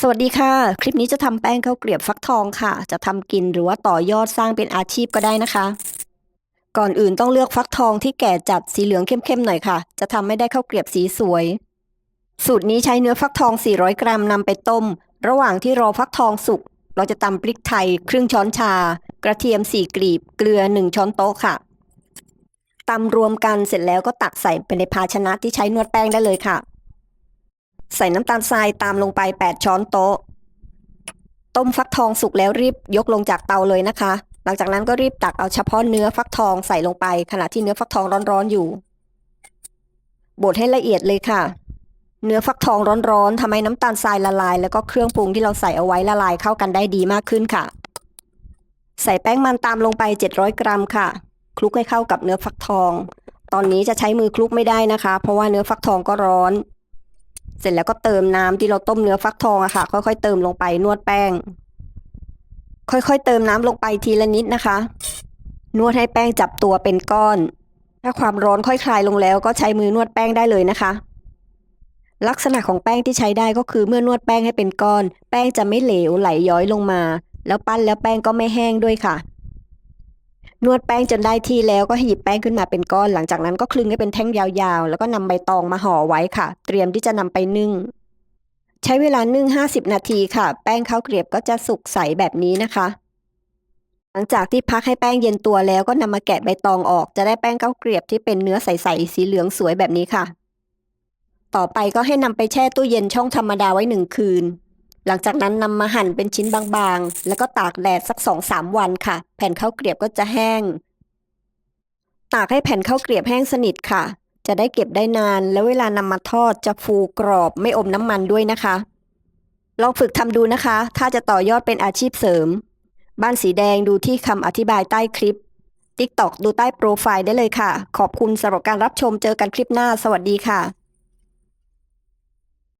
สวัสดีค่ะ คลิปนี้จะทำแป้งข้าวเกรียบฟักทองค่ะ จะทำกินหรือว่าต่อยอดสร้างเป็นอาชีพก็ได้นะคะ ก่อนอื่นต้องเลือกฟักทองที่แก่จัดสีเหลืองเข้มๆหน่อยค่ะ จะทำให้ได้ข้าวเกรียบสีสวย สูตรนี้ใช้เนื้อฟักทอง 400 กรัมนำไปต้ม ระหว่างที่รอฟักทองสุก เราจะตำพริกไทยครึ่งช้อนชา กระเทียม 4กลีบ เกลือ 1 ช้อนโต๊ะค่ะตำรวมกันเสร็จแล้วก็ตักใส่ไปในภาชนะที่ใช้นวดแป้งได้เลยค่ะ ใส่น้ำตาลทรายตามลงไป 8 ช้อนโต๊ะ ต้มฟักทองสุกแล้วรีบยกลงจากเตาเลยนะคะ หลังจากนั้นก็รีบตักเอาเฉพาะเนื้อฟักทองใส่ลงไป ขณะที่เนื้อฟักทองร้อนๆอยู่บดให้ละเอียดเลยค่ะ เนื้อฟักทองร้อนๆทำให้น้ำตาลทรายละลาย แล้วก็เครื่องปรุงที่เราใส่เอาไว้ละลายเข้ากันได้ดีมากขึ้นค่ะ ใส่แป้งมันตามลงไป 700 กรัมค่ะคลุกให้เข้ากับเนื้อฟักทอง ตอนนี้จะใช้มือคลุกไม่ได้นะคะ เพราะว่าเนื้อฟักทองก็ร้อน เสร็จแล้วก็เติมน้ำที่เราต้มเนื้อฟักทองอะค่ะ ค่อยๆเติมลงไปนวดแป้ง ค่อยๆเติมน้ำลงไปทีละนิดนะคะ นวดให้แป้งจับตัวเป็นก้อน ถ้าความร้อนค่อยคลายลงแล้วก็ใช้มือนวดแป้งได้เลยนะคะ ลักษณะของแป้งที่ใช้ได้ก็คือเมื่อนวดแป้งให้เป็นก้อน แป้งจะไม่เหลวไหลย้อยลงมา แล้วปั้นแล้วแป้งก็ไม่แห้งด้วยค่ะ นวดแป้งจนได้ที่แล้วก็หยิบแป้งขึ้นมาเป็นก้อน หลังจากนั้นก็คลึงให้เป็นแท่งยาวๆ แล้วก็นำใบตองมาห่อไว้ค่ะ เตรียมที่จะนำไปนึ่ง ใช้เวลานึ่ง 50 นาทีค่ะ แป้งข้าวเกรียบก็จะสุกใสแบบนี้นะคะ หลังจากที่พักให้แป้งเย็นตัวแล้วก็นำมาแกะใบตองออกจะได้แป้งข้าวเกรียบที่เป็นเนื้อใสๆสีเหลืองสวยแบบนี้ค่ะ ต่อไปก็ให้นำไปแช่ตู้เย็นช่องธรรมดาไว้หนึ่งคืน หลังจากนั้นนำมาหั่นเป็นชิ้นบางๆ แล้วก็ตากแดดสักสองสามวันค่ะ แผ่นข้าวเกรียบก็จะแห้ง ตากให้แผ่นข้าวเกรียบแห้งสนิทค่ะ จะได้เก็บได้นาน แล้วเวลานำมาทอดจะฟูกรอบไม่อมน้ำมันด้วยนะคะ ลองฝึกทำดูนะคะ ถ้าจะต่อยอดเป็นอาชีพเสริม บ้านสีแดงดูที่คำอธิบายใต้คลิป TikTok ดูใต้โปรไฟล์ได้เลยค่ะ ขอบคุณสำหรับการรับชมเจอกันคลิปหน้า สวัสดีค่ะ